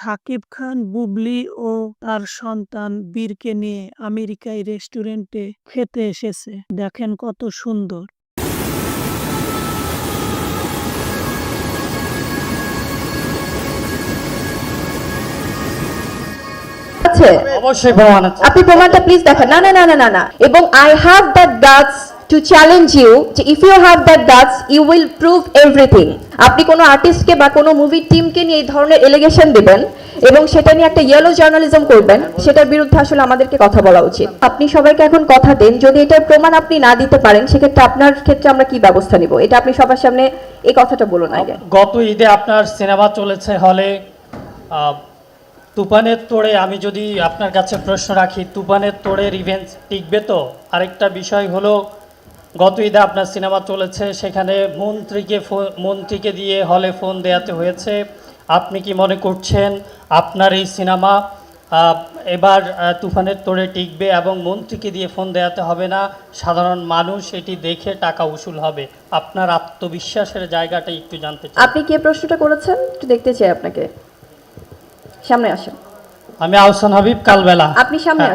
শাকিব খান বুবলি ও তার সন্তান বীরকে নিয়ে আমেরিকায় রেস্টুরেন্টে খেতে এসেছে। দেখেন কত সুন্দর। অবশ্যই প্রমাণ আছে। আপনি প্রমাণটা প্লিজ দেখান। না না না না না না। এবং I have that guts to challenge you যে if you have that guts you will prove everything আপনি কোনো আর্টিস্টকে বা কোনো মুভির টিমকে নিয়ে এই ধরনের এলিগেশন দিবেন এবং সেটা নিয়ে একটা ইয়েলো জার্নালিজম করবেন, সেটার বিরুদ্ধে আসলে আমাদেরকে কথা বলা উচিত। আপনি সবাইকে এখন কথা দেন, যদি এটার প্রমাণ আপনি না দিতে পারেন, সেক্ষেত্রে আপনার ক্ষেত্রে আমরা কি ব্যবস্থা নিব? এটা আপনি সবার সামনে এই কথাটা বলুন আগে। গত ঈদে আপনার সিনেমা চলেছে হলে তুফানের তোড়ে আমি যদি আপনার কাছে প্রশ্ন রাখি, তুফানের তোড়ে রিভেঞ্জ টিকবে তো? আরেকটা বিষয় হলো গত ঈদে আপনার সিনেমা চলেছে সেখানে মন্ত্রীকে মন্ত্রীকে দিয়ে হলে ফোন দেওয়াতে হয়েছে। আপনি কি মনে করছেন আপনার এই সিনেমা এবার তুফানের তোড়ে টিকবে এবং মন্ত্রীকে দিয়ে ফোন দেওয়াতে হবে না? সাধারণ মানুষ এটি দেখে টাকা উসুল হবে। আপনার আত্মবিশ্বাসের জায়গাটা একটু জানতে চাই। আপনি কে প্রশ্নটা করেছেন? একটু দেখতে চাই আপনাকে। সামনে আসেন। আমি আহসান হাবিব কালবেলা। আপনি সামনে হ্যাঁ।